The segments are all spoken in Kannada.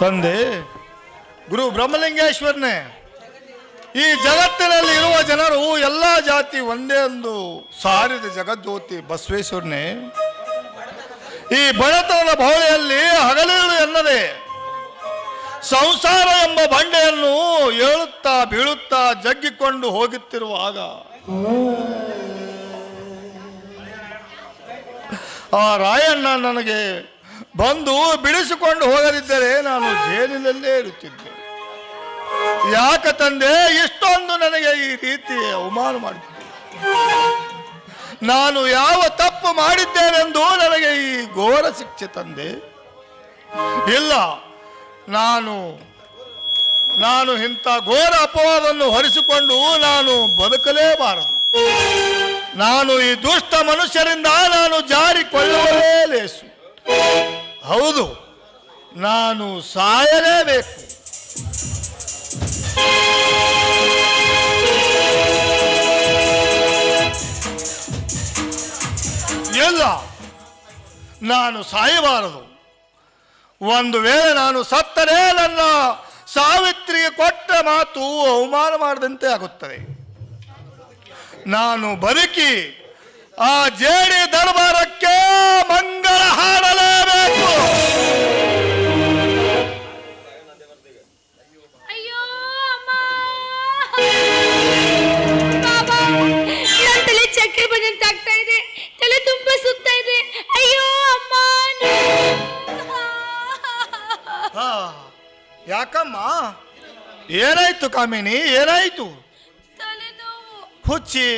ತಂದೆ. ಗುರು ಬ್ರಹ್ಮಲಿಂಗೇಶ್ವರನೇ, ಈ ಜಗತ್ತಿನಲ್ಲಿ ಇರುವ ಜನರು ಎಲ್ಲ ಜಾತಿ ಒಂದೇ ಒಂದು ಸಾರಿದ ಜಗಜ್ಯೋತಿ ಬಸವೇಶ್ವರನೇ, ಈ ಬಡತನದ ಬೌಳೆಯಲ್ಲಿ ಹಗಲಿರುಳು ಎನ್ನದೆ, ಸಂಸಾರ ಎಂಬ ಬಂಡೆಯನ್ನು ಏಳುತ್ತಾ ಬೀಳುತ್ತಾ ಜಗ್ಗಿಕೊಂಡು ಹೋಗುತ್ತಿರುವಾಗ, ಆ ರಾಯಣ್ಣ ನನಗೆ ಬಂದು ಬಿಡಿಸಿಕೊಂಡು ಹೋಗದಿದ್ದರೆ ನಾನು ಜೇಲಿನಲ್ಲೇ ಇರುತ್ತಿದ್ದೆ. ಯಾಕ ತಂದೆ, ಇಷ್ಟೊಂದು ನನಗೆ ಈ ರೀತಿ ಅವಮಾನ ಮಾಡುತ್ತಿದ್ದೆ ನಾನು ಯಾವ ತಪ್ಪು ಮಾಡಿದ್ದೇನೆಂದು ನನಗೆ ಈ ಘೋರ ಶಿಕ್ಷೆ ತಂದೆ. ಇಲ್ಲ, ನಾನು ನಾನು ಇಂಥ ಘೋರ ಅಪವಾದವನ್ನು ಹೊರಿಸಿಕೊಂಡು ನಾನು ಬದುಕಲೇಬಾರದು. ನಾನು ಈ ದುಷ್ಟ ಮನುಷ್ಯರಿಂದ ನಾನು ಜಾರಿಕೊಳ್ಳುವುದೇ ಲೇಸು. ಹೌದು. ನಾನು ಸಾಯಲೇಬೇಕು. ಎಲ್ಲ. ನಾನು ಸಾಯಬಾರದು. ಒಂದು ವೇಳೆ ನಾನು ಸತ್ತರೆ, ನನ್ನ ಸಾವಿತ್ರಿಗೆ ಕೊಟ್ಟ ಮಾತು ಅವಮಾನ ಮಾಡದಂತೆ ಆಗುತ್ತದೆ. ನಾನು ಬದುಕಿ ಆ ಜೇಡಿ ದರ್ಬಾರಕ್ಕೆ ಮಂಗಳ ಹಾಡಲೇಬೇಕು. ಚಕ್ರ ಬಂದಂತ ಆಗ್ತಾ ಇದೆ. ತಲೆ ತುಂಬಾ ಸುತ್ತ ಇದೆ. ಅಯ್ಯೋ ಅಮ್ಮ ಯಾಕಮ್ಮ? ಏನಾಯ್ತು ಕಾಮಿನಿ? ಏನಾಯ್ತು? ಹುಚ್ಚಿ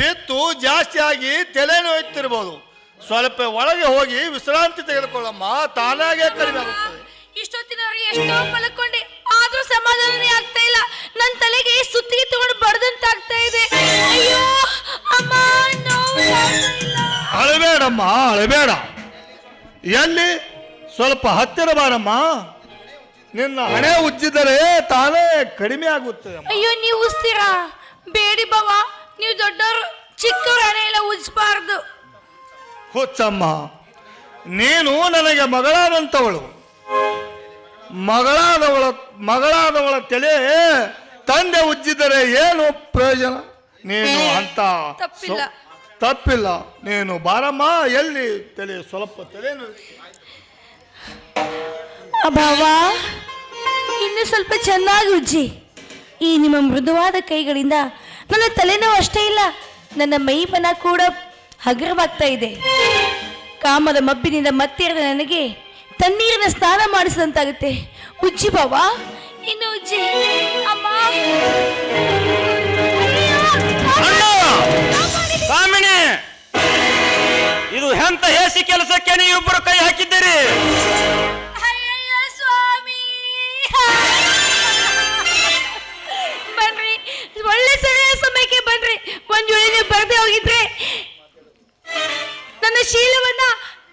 ಪೆತ್ತು ಜಾಸ್ತಿ ಆಗಿ ತಲೆ ನೋಯ್ತಿರ್ಬೋದು ಸ್ವಲ್ಪ ಒಳಗೆ ಹೋಗಿ ವಿಶ್ರಾಂತಿ ತೆಗೆದುಕೊಳ್ಳಮ್ಮ ತಾನಾಗೆ ಕಡಿಮೆ ಆಗುತ್ತದೆ. ಇಷ್ಟೊತ್ತಿನವರೆಗೆ ಎಷ್ಟೋ ಮಲ್ಕೊಂಡೆ ಆದ್ರೂ ಸಮಾಧಾನನೇ ಆಗ್ತಾ ಇಲ್ಲ. ನನ್ನ ತಲೆಗೆ ಸುತ್ತಿಗೆ ತಗೊಂಡು ಬಡ್ದಂತ ಆಗ್ತಾ ಇದೆ. ಅಯ್ಯೋ ಅಮ್ಮ ನೋವು ಅಳಬೇಡಮ್ಮ ಅಳಬೇಡ. ಎಲ್ಲಿ? ಸ್ವಲ್ಪ ಹತ್ತಿರ ಬಾರಮ್ಮ. ನಿನ್ನ ಹಣೆ ಉಜ್ಜಿದರೆ ತಾನೇ ಕಡಿಮೆ ಆಗುತ್ತೆ ಅಯ್ಯೋ ನೀವು ಉಸ್ತೀರಾ? ಬೇಡಿ ಬಾವ. ನೀವು ದೊಡ್ಡವರು ಚಿಕ್ಕವ್ರ ಹಣೆ ಎಲ್ಲ ಉಜ್ಬಾರ್ದು. ಹುಚ್ಚಮ್ಮ ನೀನು ನನಗೆ ಮಗಳಾದಂಥವಳು ಮಗಳಾದವಳ ಮಗಳಾದವಳ ತಲೆ ತಂದೆ ಉಜ್ಜಿದರೆ ಏನು ಪ್ರಯೋಜನ? ನೀನು ಅಂತ ತಪ್ಪಿಲ್ಲ. ತಪ್ಪಿಲ್ಲ. ನೀನು ಬಾರಮ್ಮ ಎಲ್ಲಿ? ತಲೆ ಸ್ವಲ್ಪ ತಲೆ ಅಭಾವ ಇನ್ನು ಸ್ವಲ್ಪ ಚೆನ್ನಾಗಿ ಉಜ್ಜಿ. ಈ ನಿಮ್ಮ ಮೃದುವಾದ ಕೈಗಳಿಂದ ನನ್ನ ತಲೆನೋವು ಅಷ್ಟೇ ಇಲ್ಲ. ನನ್ನ ಮೈಮನ ಕೂಡ ಹಗುರವಾಗ್ತಾ ಇದೆ. ಕಾಮದ ಮಬ್ಬಿನಿಂದ ಮತ್ತೆ ನನಗೆ ತಣ್ಣೀರಿನ ಸ್ನಾನ ಮಾಡಿಸಿದಂತಾಗುತ್ತೆ. ಉಜ್ಜಿ ಬಾವಾ. ಇನ್ನು ಉಜ್ಜಿ. ಅಮ್ಮ! ಕಾಮಿಣಿ! ಇದು ಎಂತ ಹೇಸಿ ಕೆಲಸಕ್ಕೆ ನೀವಿಬ್ಬರು ಕೈ ಹಾಕಿದ್ದೀರಿ? ಬನ್ರಿ ಒಂದ್ ವೇಳೆ ನೀವು ಬರ್ದೆ ಹೋಗಿದ್ರೆ ನನ್ನ ಶೀಲವನ್ನ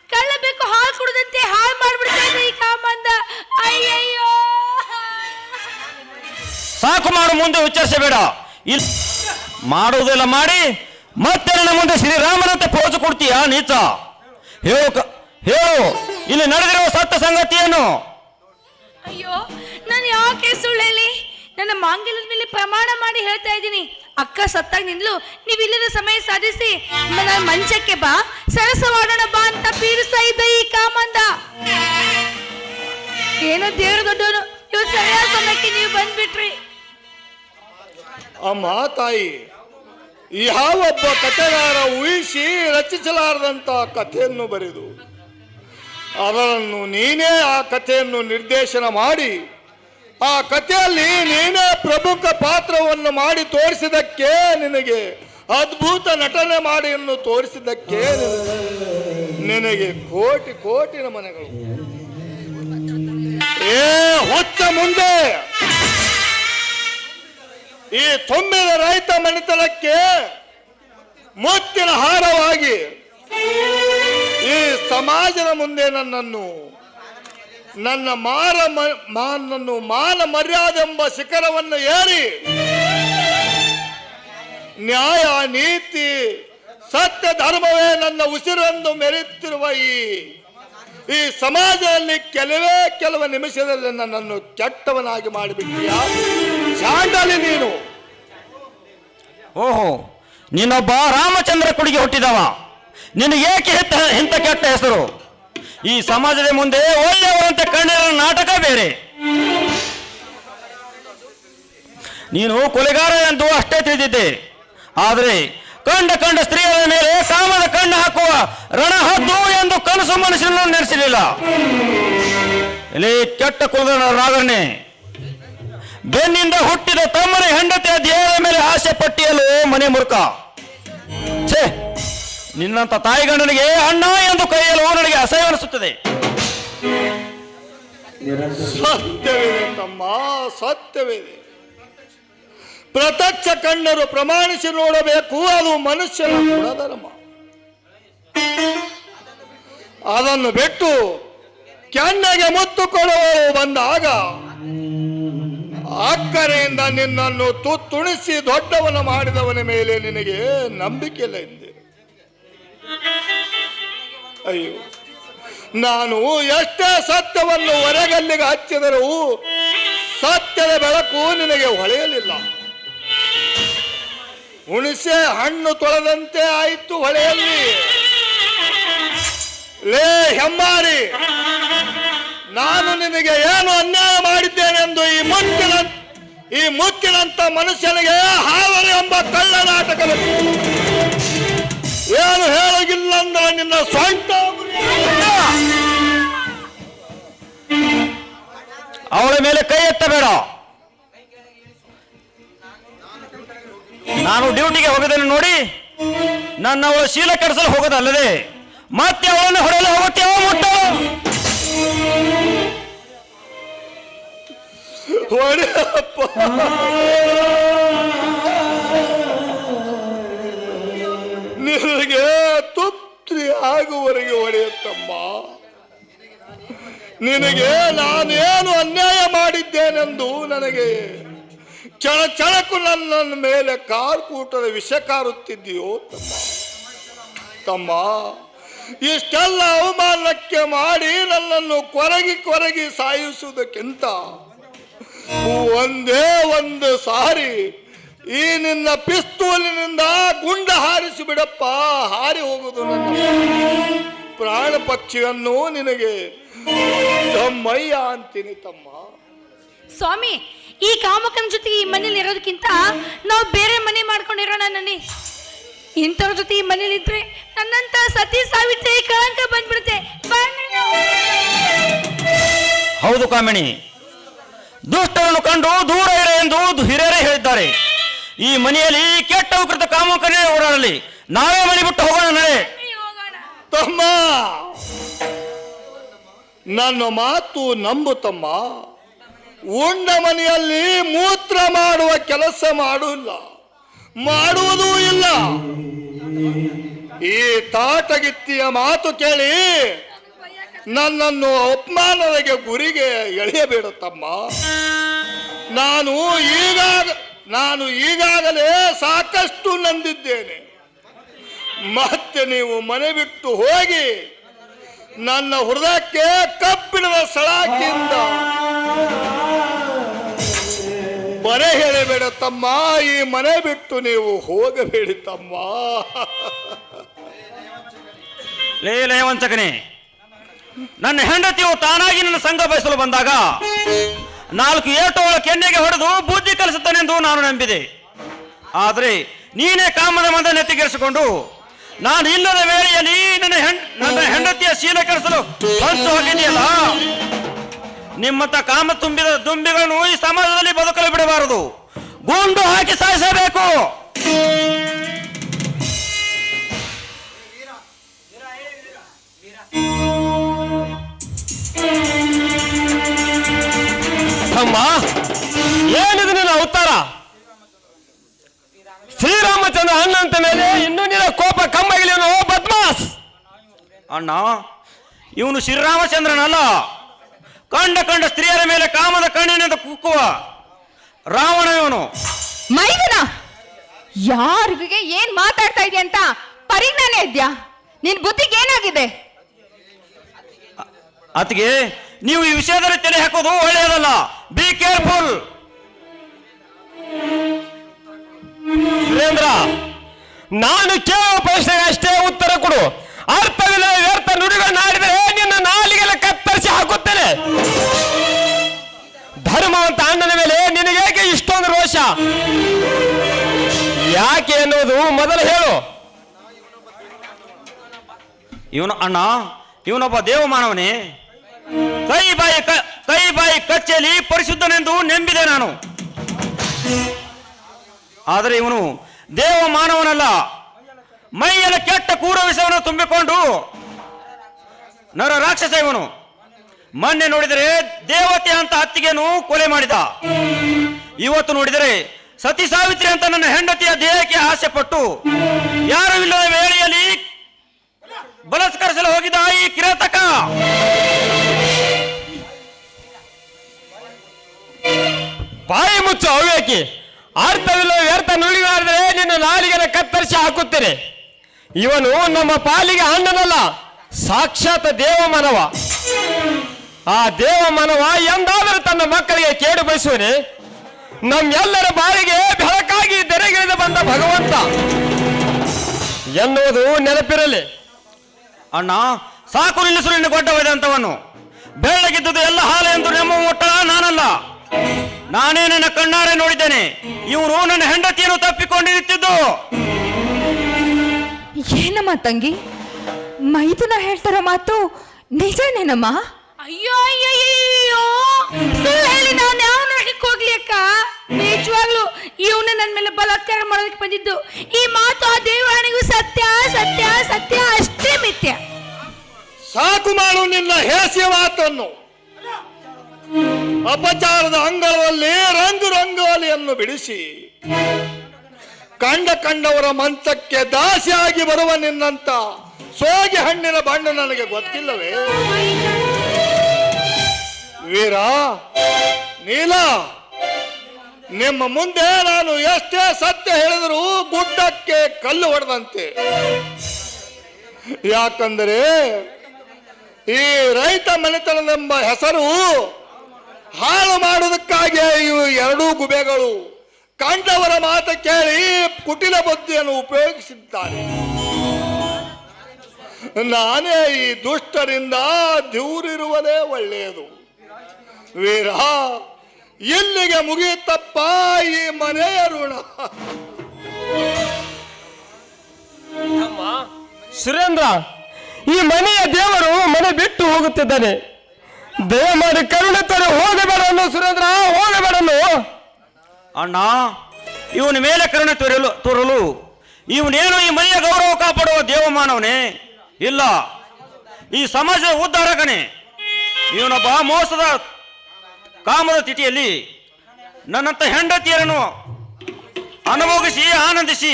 ಕಳ್ಳಬೇಕು ಹಾಳು ಹಾಲು ಕುಡದಂತೆ ಹಾಳು ಮಾಡ್ಬಿಡ್ತಾ ಇದೆ ಈ ಕಾಮಂದ. ಅಯ್ಯಯ್ಯೋ. ಸಾಕು ಮಾಡು ಮುಂದೆ ಉಚ್ಚರಿಸಬೇಡ. ಇಲ್ಲ ಮಾಡುವುದೆಲ್ಲ ಮಾಡಿ ಮತ್ತೆ ನನ್ನ ಮುಂದೆ ಶ್ರೀರಾಮನಂತೆ ಪೋಜು ಕೊಡ್ತೀಯ ನೀಚ? ಹೇಳು ಹೇಳು ಇಲ್ಲಿ ನಡೆದಿರುವ ಸತ್ತ ಸಂಗತಿ ಏನು ಅಯ್ಯೋ ನಾನು ಯಾಕೆ ಸುಳ್ಳೇಲಿ ನನ್ನ ಮಾಂಗಲ್ಯದ ಮೇಲೆ ಪ್ರಮಾಣ ಮಾಡಿ ಹೇಳ್ತಾ ಇದ್ದೀನಿ. ಅಕ್ಕ ಸತ್ತಾಗ ನಿಂದ್ಲು ನೀವಿಲ್ಲದ ಸಮಯ ಸಾಧಿಸಿ ಮಂಚಕ್ಕೆ ಬಾ, ಸರಸವಾಡೋಣ ಬಾ ಅಂತ ಪೀರಿಸ್ತಾ ಇದ್ದ ಈ ಕಾಮಂದ. ಏನೋ ದೇವ್ರ ದೊಡ್ಡವನು ಇವ್ ಸರಿಯಾದ ಸಮಯಕ್ಕೆ ನೀವು ಬಂದ್ಬಿಟ್ರಿ. ಅಮ್ಮ ತಾಯಿ ಯಾವೊಬ್ಬ ಕಥೆಗಾರ ಊಹಿಸಿ ರಚಿಸಲಾರದಂತ ಕಥೆಯನ್ನು ಬರೆದು ಅದನ್ನು ನೀನೇ ಆ ಕಥೆಯನ್ನು ನಿರ್ದೇಶನ ಮಾಡಿ ಆ ಕಥೆಯಲ್ಲಿ ನೀನೇ ಪ್ರಮುಖ ಪಾತ್ರವನ್ನು ಮಾಡಿ ತೋರಿಸಿದಕ್ಕೆ ನಿನಗೆ ಅದ್ಭುತ ನಟನೆ ಮಾಡಿ ಅನ್ನು ತೋರಿಸಿದ್ದಕ್ಕೆ ನಿನಗೆ- ನಿನಗೆ ಕೋಟಿ ಕೋಟಿ ನಮನೆಗಳು. ಏ ಹೊತ್ತ ಮುಂದೆ. ಈ ತುಂಬಿದ ರೈತ ಮನೆತನಕ್ಕೆ ಮುತ್ತಿನ ಹಾರವಾಗಿ ಈ ಸಮಾಜದ ಮುಂದೆ ನನ್ನನ್ನು ನನ್ನ ಮಾರ ಮಾನನ್ನು ಮಾನ ಮರ್ಯಾದೆ ಎಂಬ ಶಿಖರವನ್ನು ಏರಿ ನ್ಯಾಯ, ನೀತಿ, ಸತ್ಯ, ಧರ್ಮವೇ ನನ್ನ ಉಸಿರೆಂದು ಮೆರೆಯುತ್ತಿರುವ ಈ ಈ ಸಮಾಜದಲ್ಲಿ ಕೆಲವೇ ಕೆಲವು ನಿಮಿಷದಲ್ಲಿ ನನ್ನನ್ನು ಕೆಟ್ಟವನಾಗಿ ಮಾಡಿಬಿಟ್ಟಿಯ? ಚಾಂಡಲಿ ನೀನು. ಓಹೋ ನೀನೊಬ್ಬ ರಾಮಚಂದ್ರ ಕುಡಿಗೆ ಹುಟ್ಟಿದವ. ನಿನಗೇಕೆ ಇಂಥ ಕೆಟ್ಟ ಹೆಸರು? ಈ ಸಮಾಜದ ಮುಂದೆ ಒಳ್ಳೆಯವರಂತೆ ಕಣ್ಣಿರ ನಾಟಕ ಬೇರೆ. ನೀನು ಕೊಲೆಗಾರ ಎಂದು ಅಷ್ಟೇ ತಿಳಿದಿದ್ದೆ. ಆದರೆ ಕಂಡ ಕಂಡ ಸ್ತ್ರೀಯರ ಮೇಲೆ ಕಾಮದ ಕಣ್ಣು ಹಾಕುವ ರಣಹದ್ದು ಎಂದು ಕನಸು ಮನುಷ್ಯನನ್ನು ನೆನೆಸಲಿಲ್ಲ ಇಲ್ಲಿ ಕೆಟ್ಟ ಕುಲದ ರಾಗಣ್ಣೆ ಬೆನ್ನಿಂದ ಹುಟ್ಟಿದ ತಮ್ಮನೇ ಹೆಂಡತಿಯ ದೇವರ ಮೇಲೆ ಆಸೆ ಪಟ್ಟಿಯಲು ಮನೆ ಮುರುಕ. ಛೇ! ನಿನ್ನಂತ ತಾಯಿ ಗಂಡನಿಗೆ ಅಣ್ಣ ಎಂದು ಕರೆಯಲು ನನಗೆ ಅಸಹ್ಯವೆನಿಸುತ್ತದೆ. ಸತ್ಯವಿದೆ ತಮ್ಮ ಸತ್ಯವಿದೆ ಪ್ರತ್ಯಕ್ಷ ಕಣ್ಣರು ಪ್ರಮಾಣಿಸಿ ನೋಡಬೇಕು, ಅದು ಮನುಷ್ಯನ ಗುಣಧರ್ಮ. ಅದನ್ನು ಬಿಟ್ಟು ಕೆನ್ನೆಗೆ ಮುತ್ತು ಬಂದಾಗ ಅಕ್ಕರೆಯಿಂದ ನಿನ್ನನ್ನು ತುತ್ತುಣಿಸಿ ದೊಡ್ಡವನ ಮಾಡಿದವನ ಮೇಲೆ ನಿನಗೆ ನಂಬಿಕೆ ಇಲ್ಲ ಅಯ್ಯೋ. ನಾನು ಎಷ್ಟೇ ಸತ್ಯವನ್ನು ಹೊರಗಲ್ಲಿಗೆ ಹಚ್ಚಿದರೂ ಸತ್ಯದ ಬೆಳಕು ನಿನಗೆ ಹೊಳೆಯಲಿಲ್ಲ. ಹುಣಸೆ ಹಣ್ಣು ತೊಳೆದಂತೆ ಆಯಿತು ಹೊಳೆಯಲ್ಲಿ. ಲೇ ಹೆಮ್ಮಾರಿ, ನಾನು ನಿನಗೆ ಏನು ಅನ್ಯಾಯ ಮಾಡಿದ್ದೇನೆಂದು ಈ ಮುತ್ತಿನ ಈ ಮುತ್ತಿನಂತ ಮನುಷ್ಯನಿಗೆ ಹಾವರಿ ಎಂಬ ಕಳ್ಳ ಏನು ಹೇಳೋಗಿಲ್ಲ ಅಂದ್ರೆ ನಿನ್ನ ಸ್ವಂತ ಅವಳ ಮೇಲೆ ಕೈ ಎತ್ತಬೇಡ. ನಾನು ಡ್ಯೂಟಿಗೆ ಹೋಗದೇನೆ ನೋಡಿ. ನನ್ನ ಅವಳ ಶೀಲ ಕೆಡಿಸಲು ಹೋಗೋದಲ್ಲದೆ ಮತ್ತೆ ಅವಳನ್ನು ಹೊಡೆಯಲು ಹೋಗುತ್ತೆ ಮುಟ್ಟ? ಹೊಡೆಯಪ್ಪ. ತೃಪ್ತಿ ಒಡೆಯುತ್ತಮ್ಮ. ನಿನಗೆ ನಾನೇನು ಅನ್ಯಾಯ ಮಾಡಿದ್ದೇನೆಂದು ನನಗೆ ಚಳ ಚಳಕು ನನ್ನ ಮೇಲೆ ಕಾರ್ಕೂಟದ ವಿಷ ಕಾರುತ್ತಿದ್ದೀಯೋ ತಮ್ಮ. ತಮ್ಮ, ಇಷ್ಟೆಲ್ಲ ಅವಮಾನಕ್ಕೆ ಮಾಡಿ ನನ್ನನ್ನು ಕೊರಗಿ ಕೊರಗಿ ಸಾಯಿಸುವುದಕ್ಕಿಂತ ಒಂದೇ ಒಂದು ಸಾರಿ ಈ ನಿನ್ನ ಪಿಸ್ತೂಲಿನಿಂದ ಗುಂಡ ಹಾರಿಸಿ ಬಿಡಪ್ಪ ಹಾರಿ ಹೋಗುದು ನನ್ನ. ಪ್ರಾಣ ಪಕ್ಷಿಯನ್ನು ನಿನಗೆ ತಮ್ಮಯ್ಯ ಅಂತೀನಿ ತಮ್ಮ. ಸ್ವಾಮಿ ಈ ಕಾಮಕನ ಜೊತೆಗೆ ಈ ಮನೇಲಿ ಇರೋದಕ್ಕಿಂತ ನಾವು ಬೇರೆ ಮನೆ ಮಾಡ್ಕೊಂಡಿರೋಣ ನನಗೆ ಇಂಥವ್ರ ಜೊತೆ ಈ ಮನೇಲಿ ಇದ್ರೆ ನನ್ನಂತ ಸತಿ ಸಾವಿತ್ರಿ ಕಳಂಕ ಬಂದ್ಬಿಡುತ್ತೆ. ಹೌದು ಕಾಮಿಣಿ. ದುಷ್ಟರನ್ನು ಕಂಡು ದೂರ ಇರ ಎಂದು ಹಿರಿಯರೇ ಹೇಳಿದ್ದಾರೆ. ಈ ಮನೆಯಲ್ಲಿ ಕೆಟ್ಟ ವಿಕೃತ ಕಾಮಕನೇ ಓಡಾಡಲಿ. ನಾವೇ ಮನೆ ಬಿಟ್ಟು ಹೋಗೋಣ ನಡೆ ತಮ್ಮ, ನನ್ನ ಮಾತು ನಂಬು ತಮ್ಮ. ಉಂಡ ಮನೆಯಲ್ಲಿ ಮೂತ್ರ ಮಾಡುವ ಕೆಲಸ ಮಾಡುವಿಲ್ಲ ಮಾಡುವುದೂ ಇಲ್ಲ. ಈ ತಾಟಗಿತ್ತಿಯ ಮಾತು ಕೇಳಿ ನನ್ನನ್ನು ಅಪಮಾನದಗೆ ಗುರಿಗೆ ಎಳೆಯಬೇಡ ತಮ್ಮ. ನಾನು ಈಗಾಗ ನಾನು ಈಗಾಗಲೇ ಸಾಕಷ್ಟು ನಂದಿದ್ದೇನೆ. ಮತ್ತೆ ನೀವು ಮನೆ ಬಿಟ್ಟು ಹೋಗಿ ನನ್ನ ಹೃದಯಕ್ಕೆ ಕಬ್ಬಿಣದ ಸಲಾಕಿಯಿಂದ ಬರೆ ಹೇಳಬೇಡ ತಮ್ಮ, ಈ ಮನೆ ಬಿಟ್ಟು ನೀವು ಹೋಗಬೇಡಿ ತಮ್ಮ. ಲೇ ಲೇ ವಂಚಕನೇ, ನನ್ನ ಹೆಂಡತಿಯು ತಾನಾಗಿ ನನ್ನ ಸಂಘ ಬಯಸಲು ಬಂದಾಗ ನಾಲ್ಕು ಏಟೋಳ ಕೆನ್ನೆಗೆ ಹೊಡೆದು ಬುದ್ಧಿ ಕಲಿಸುತ್ತಾನೆಂದು ನಾನು ನಂಬಿದೆ. ಆದರೆ ನೀನೇ ಕಾಮದ ಮಂದ ನೆತ್ತಿಗೆರಿಸಿಕೊಂಡು, ನಾನು ಇಲ್ಲದ ವೇಳೆಯಲ್ಲಿ ನನ್ನ ನನ್ನ ಹೆಂಡತಿಯ ಶೀಲ ಕರೆಸಲು ಬಂತು ಹೋಗಿದೆಯಲ್ಲ ನಿಮ್ಮಂತ ಕಾಮ ತುಂಬಿದ ದುಂಬಿಗಳನ್ನು ಈ ಸಮಾಜದಲ್ಲಿ ಬದುಕಲು ಬಿಡಬಾರದು. ಗುಂಡು ಹಾಕಿ ಸಾಯಿಸಬೇಕು. ಅಮ್ಮ ಏನಿದು ನಿನ್ನ ಅವತಾರ ಶ್ರೀರಾಮಚಂದ್ರ ಅಣ್ಣಂತ ಮೇಲೆ ಇನ್ನೂ ನಿನ್ನ ಕೋಪ ಕಮ್ಮಾಗಿಲಿವನು ಬದ್ಮಾಸ್! ಅಣ್ಣ ಇವನು ಶ್ರೀರಾಮಚಂದ್ರನಲ್ಲ. ಕಂಡ ಕಂಡ ಸ್ತ್ರೀಯರ ಮೇಲೆ ಕಾಮದ ಕಣ್ಣಿನಿಂದ ಕುಕ್ಕುವ ರಾವಣ ಇವನು. ಮೈದನ ಯಾರಿಗೆ ಏನ್ ಮಾತಾಡ್ತಾ ಇದೆಯಾ ಅಂತ ಪರಿಜ್ಞಾನ ಇದ್ಯಾ? ನಿನ್ ಬುದ್ಧಿಗೆ ಏನಾಗಿದೆ? ಅದಕ್ಕೆ ನೀವು ಈ ವಿಷಯದಲ್ಲಿ ತಲೆ ಹಾಕೋದು ಒಳ್ಳೆಯದಲ್ಲ. ಬಿ ಕೇರ್ಫುಲ್ ಸುರೇಂದ್ರ ನಾನು ಕೇಳುವ ಪ್ರಶ್ನೆಗೆ ಅಷ್ಟೇ ಉತ್ತರ ಕೊಡು. ಅರ್ಥವಿಲ್ಲ ವ್ಯರ್ಥ ನುಡಿಗಳನ್ನಾಡಿದರೆ ನಿನ್ನ ನಾಲಿಗೆಲ್ಲ ಕತ್ತರಿಸಿ ಹಾಕುತ್ತೇನೆ. ಧರ್ಮವಂತ ಅಣ್ಣನ ಮೇಲೆ ನಿನಗೇಕೆ ಇಷ್ಟೊಂದು ರೋಷ? ಯಾಕೆ ಎನ್ನುವುದು ಮೊದಲು ಹೇಳು. ಇವನು ಅಣ್ಣ, ಇವನೊಬ್ಬ ದೇವಮಾನವನೇ. ಕೈ ಬಾಯಿ ಕ- ಬಾಯಿ ಕಚ್ಚೆಯಲ್ಲಿ ಪರಿಶುದ್ಧನೆಂದು ನೆಂಬಿದೆ ನಾನು. ಆದರೆ ಇವನು ದೇವ ಮಾನವನಲ್ಲ. ಮೈಯಲ್ಲ ಕೆಟ್ಟ ಕೂರ ವಿಷವನ್ನು ತುಂಬಿಕೊಂಡು ನರ ರಾಕ್ಷಸ ಇವನು. ಮೊನ್ನೆ ನೋಡಿದರೆ ದೇವತೆ ಅಂತ ಹತ್ತಿಗೆನು ಕೊಲೆ ಮಾಡಿದ. ಇವತ್ತು ನೋಡಿದರೆ ಸತಿ ಸಾವಿತ್ರಿ ಅಂತ ನನ್ನ ಹೆಂಡತಿಯ ದೇಹಕ್ಕೆ ಆಸೆ ಪಟ್ಟು ಯಾರು ಇಲ್ಲದ ವೇಳೆಯಲ್ಲಿ ಬಲತ್ಕರಿಸಲು ಹೋಗಿದ ಈ ಕಿರಾತಕ. ಬಾಯಿ ಮುಚ್ಚು ಅವ್ಯಾಕಿ ಅರ್ಥವಿಲ್ಲ ವ್ಯರ್ಥ ನುಡಿಗಳಾಡಿದರೆ ನಿನ್ನ ನಾಲಿಗೆನ ಕತ್ತರಿಸಿ ಹಾಕುತ್ತೇನೆ ಇವನು ನಮ್ಮ ಪಾಲಿಗೆ ಅಣ್ಣನಲ್ಲ, ಸಾಕ್ಷಾತ್ ದೇವ ಮನವ ಆ ದೇವ ಮನವ ಎಂದಾದರೂ ತನ್ನ ಮಕ್ಕಳಿಗೆ ಕೇಡು ಬಯಸುವನೆ. ನಮ್ಮೆಲ್ಲರ ಬಾಯಿಗೆ ಬೆಳಕಾಗಿ ತೆರೆಗಿಳಿದು ಬಂದ ಭಗವಂತ. ಎನ್ನುವುದು ನೆನಪಿರಲಿ. ಅಣ್ಣ ಸಾಕು ನಿಲ್ಲಿಸು ನಿನ್ನ ಗೊಡ್ಡವಾದಂತವನು ಬೆಳ್ಳಗಿದ್ದುದು ಎಲ್ಲ ಹಾಲೆ ಎಂದು ನಮ್ಮ ಒಟ್ಟಳ ನಾನಲ್ಲ. ನಾನೇ ನನ್ನ ಕಣ್ಣಾರೆ ನೋಡಿದ್ದೇನೆ. ಇವನು ನನ್ನ ಹೆಂಡತಿಯನ್ನು ತಪ್ಪಿಕೊಂಡು ನಿಂತಿದ್ದು ಏನಮ್ಮ ತಂಗಿ? ಮೈದುನ ಹೇಳ್ತಾರ ಮಾತು ನಿಜನೇನಮ್ಮ? ಅಯ್ಯೋ ಅಯ್ಯೋ ಅಯ್ಯೋ. ಸುಳ್ಳು ಹೇಳಿ ನಾನು ಯಾವ ನರಕಕ್ಕೆ ಹೋಗ್ಲಿ ಅಕ್ಕ? ನಿಜವಾಗ್ಲು ಇವನ ನನ್ನ ಮೇಲೆ ಬಲಾತ್ಕಾರ ಮಾಡೋದಕ್ಕೆ ಬಂದಿದ್ದು. ಈ ಮಾತು ಆ ದೇವರಾಣಿಗೂ ಸತ್ಯ. ಸಾಕು ಮಾಡು ನಿನ್ನ ಹೇಸಿಯ ಮಾತನ್ನು. ಅಪಚಾರದ ಅಂಗಳದಲ್ಲಿ ರಂಗು ರಂಗೋಲಿಯನ್ನು ಬಿಡಿಸಿ. ಕಂಡ ಕಂಡವರ ಮಂಚಕ್ಕೆ ದಾಸಿಯಾಗಿ ಬರುವ ನಿನ್ನಂತ ಸೋಗಿ ಹಣ್ಣಿನ ಬಣ್ಣ ನನಗೆ ಗೊತ್ತಿಲ್ಲವೇ? ವೀರ, ನೀಲ, ನಿಮ್ಮ ಮುಂದೆ ನಾನು ಎಷ್ಟೇ ಸತ್ಯ ಹೇಳಿದರೂ ಗುಡ್ಡಕ್ಕೆ ಕಲ್ಲು ಹೊಡೆದಂತೆ. ಯಾಕಂದರೆ ಈ ರೈತ ಮನೆತನದೆಂಬ ಹೆಸರು ಹಾಳು ಮಾಡುವುದಕ್ಕಾಗಿ ಇವು ಎರಡೂ ಗುಬೆಗಳು ಕಂಡವರ ಮಾತು ಕೇಳಿ ಕುಟಿಲ ಬುದ್ಧಿಯನ್ನು ಉಪಯೋಗಿಸಿದ್ದಾರೆ. ನಾನೇ ಈ ದುಷ್ಟರಿಂದ ದೂರಿರುವುದೇ ಒಳ್ಳೆಯದು. ವೀರ, ಇಲ್ಲಿಗೆ ಮುಗಿಯುತ್ತಪ್ಪ ಈ ಮನೆಯ ಋಣ. ಸುರೇಂದ್ರ ಈ ಮನೆಯ ದೇವರು ಮನೆ ಬಿಟ್ಟು ಹೋಗುತ್ತಿದ್ದಾನೆ. ದಯಮಾಡಿ ಕರುಣೆ ತರೆ ಹೋಗಬೇಡನು ಸುರೇಂದ್ರ ಹೋಗಬೇಡನು ಅಣ್ಣ, ಇವನ ಮೇಲೆ ಕರುಣೆ ತೋರಲು ತೋರಲು, ಇವನೇನು ಈ ಮನೆಯ ಗೌರವ ಕಾಪಾಡುವ ದೇವಮಾನವನೇ? ಇಲ್ಲ. ಈ ಸಮಾಜದ ಉದ್ಧಾರಕನೇ ಇವನೊಬ್ಬ ಮೋಸದ ಕಾಮದ ತಿಥಿಯಲ್ಲಿ ನನ್ನಂತ ಹೆಂಡತಿಯರನ್ನು ಅನುಭವಿಸಿ ಆನಂದಿಸಿ,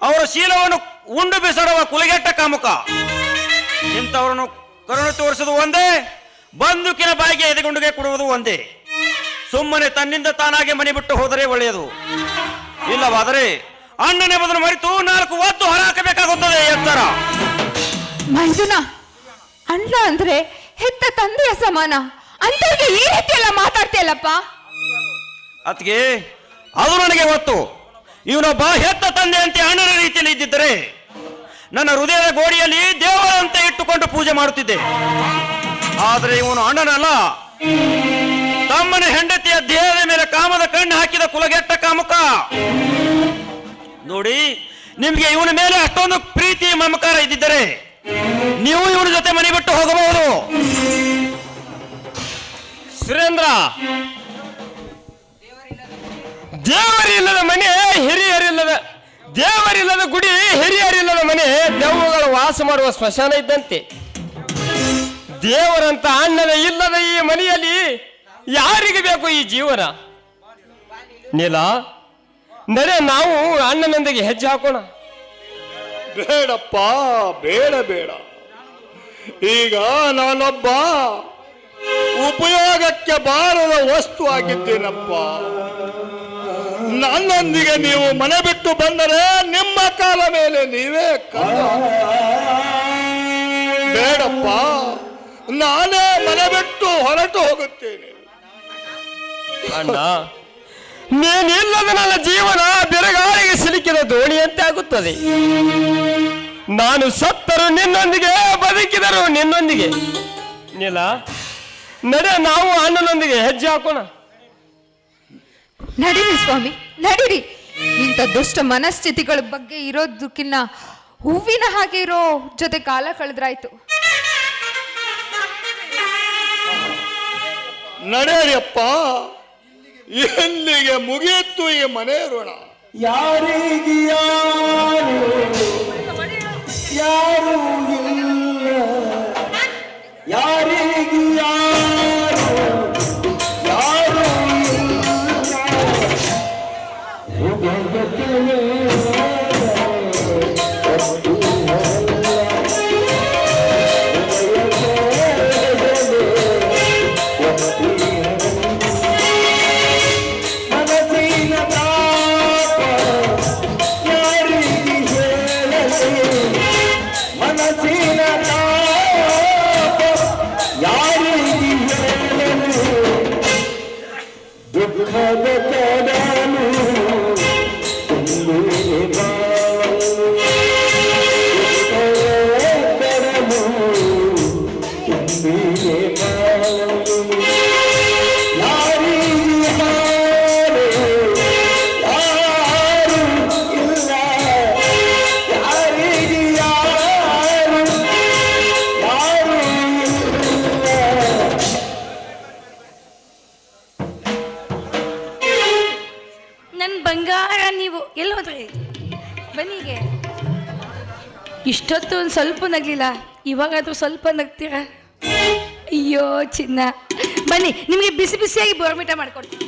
ಅವರ ಶೀಲವನ್ನು ಉಂಡು ಬಿಸಾಡುವ ಕುಲಗೆಟ್ಟ ಕಾಮುಕ. ಇಂಥವರನ್ನು ಕರುಣೆ ತೋರಿಸುವುದು ಒಂದೇ ಬಂದೂಕಿನ ಬಾಯಿಗೆ ಎದೆಗುಂಡಿಗೆ ಕೊಡುವುದು ಒಂದೇ. ಸುಮ್ಮನೆ ತನ್ನಿಂದ ತಾನಾಗಿ ಮನೆ ಬಿಟ್ಟು ಹೋದರೆ ಒಳ್ಳೆಯದು. ಇಲ್ಲವಾದರೆ ಅಣ್ಣನೆ ಬದಲು ಮರೆತು ನಾಲ್ಕು ಒತ್ತು ಹೊರಹಾಕಬೇಕಾಗುತ್ತದೆ ಎತ್ತರ. ಮಂಜುನ ಅಣ್ಣ ಅಂದ್ರೆ ಹೆತ್ತ ತಂದೆಯ ಸಮಾನ. ಅಂತವ್ರಿಗೆ ಈ ರೀತಿ ಎಲ್ಲ ಮಾತಾಡ್ತೀಯಲ್ಲಪ್ಪ? ಅದಕ್ಕೆ ಅದು ನನಗೆ ಗೊತ್ತು ಇವನೊಬ್ಬ ಹೆತ್ತ ತಂದೆ ಅಂತ ಅಣ್ಣನ ರೀತಿಯಲ್ಲಿ ಇದ್ದಿದ್ದರೆ ನನ್ನ ಹೃದಯದ ಗೋಡಿಯಲ್ಲಿ ದೇವರಂತೆ ಇಟ್ಟುಕೊಂಡು ಪೂಜೆ ಮಾಡುತ್ತಿದ್ದೆ. ಆದರೆ ಇವನು ಅಣ್ಣನಲ್ಲ. ತಮ್ಮನ ಹೆಂಡತಿಯ ದೇಹದ ಮೇಲೆ ಕಾಮದ ಕಣ್ಣು ಹಾಕಿದ ಕುಲಗೆಟ್ಟ ಕಾಮುಕ. ನೋಡಿ, ನಿಮ್ಗೆ ಇವನ ಮೇಲೆ ಅಷ್ಟೊಂದು ಪ್ರೀತಿ ಮಮಕಾರ ಇದ್ದಿದ್ದರೆ ನೀವು ಇವನ ಜೊತೆ ಮನೆ ಬಿಟ್ಟು ಹೋಗಬಹುದು. ಸುರೇಂದ್ರ! ದೇವರಿಲ್ಲದ ಮನೆ ಹಿರಿಯರಿಲ್ಲದ ದೇವರಿಲ್ಲದ ಗುಡಿ, ಹಿರಿಯರಿಲ್ಲದ ಮನೆ, ದೆವ್ವಗಳು ವಾಸ ಮಾಡುವ ಸ್ಮಶಾನ ಇದ್ದಂತೆ. ದೇವರಂತ ಅಣ್ಣನ ಇಲ್ಲದ ಈ ಮನೆಯಲ್ಲಿ ಯಾರಿಗೆ ಬೇಕು ಈ ಜೀವನ? ನೀಲ, ನಡೆ ನಾವು ಅಣ್ಣನೊಂದಿಗೆ ಹೆಜ್ಜೆ ಹಾಕೋಣ. ಬೇಡಪ್ಪ, ಬೇಡ ಬೇಡ. ಈಗ ನಾನೊಬ್ಬ ಉಪಯೋಗಕ್ಕೆ ಬಾರದ ವಸ್ತು ಆಗಿದ್ದೇನಪ್ಪ. ನನ್ನೊಂದಿಗೆ ನೀವು ಮನೆ ಬಿಟ್ಟು ಬಂದರೆ ನಿಮ್ಮ ಕಾಲ ಮೇಲೆ ನೀವೇ ಬೇಡಪ್ಪ ನಾನೇ ಮನೆ ಬಿಟ್ಟು ಹೊರಟು ಹೋಗುತ್ತೇನೆ. ಅಣ್ಣ ನೀನಿಲ್ಲದ ನನ್ನ ಜೀವನ ಬೆರಗಾಳಿಗೆ ಸಿಲುಕಿದ ದೋಣಿಯಂತೆ ಆಗುತ್ತದೆ. ನಾನು ಸತ್ತರು ನಿನ್ನೊಂದಿಗೆ ಬದುಕಿದರು ನಿನ್ನೊಂದಿಗೆ. ನಿಲ್ಲ ನಡೆ ನಾವು ಅಣ್ಣನೊಂದಿಗೆ ಹೆಜ್ಜೆ ಹಾಕೋಣ. ನಡೀರಿ ಸ್ವಾಮಿ ನಡೀರಿ. ಇಂಥ ದುಷ್ಟ ಮನಸ್ಥಿತಿಗಳ ಬಗ್ಗೆ ಇರೋದಕ್ಕಿನ್ನ ಹೂವಿನ ಹಾಗೆ ಇರೋ ಜೊತೆ ಕಾಲ ಕಳೆದ್ರಾಯ್ತು. ನಡೆಯಪ್ಪ ಎಲ್ಲಿಗೆ ಮುಗಿಯಿತು ಈ ಮನೆ ಋಣ. ಯಾರಿಗೆ ಯಾರು? ಯಾರು ಇಲ್ಲ? ನನ್ನ ಬಂಗಾರ ನೀವು ಎಲ್ಲಿ ಹೋದ್ರಿ? ಬನ್ನಿಗೆ ಇಷ್ಟೊತ್ತು ಒಂದು ಸ್ವಲ್ಪ ನಗ್ಲಿಲ್ಲ, ಇವಾಗಾದ್ರೂ ಸ್ವಲ್ಪ ನಗ್ತೀರ? ಅಯ್ಯೋ ಚಿನ್ನ. ಬನ್ನಿ, ನಿಮಗೆ ಬಿಸಿ ಬಿಸಿಯಾಗಿ ಬೋರ್ಮಿಟ ಮಾಡ್ಕೊಡ್ತೀನಿ.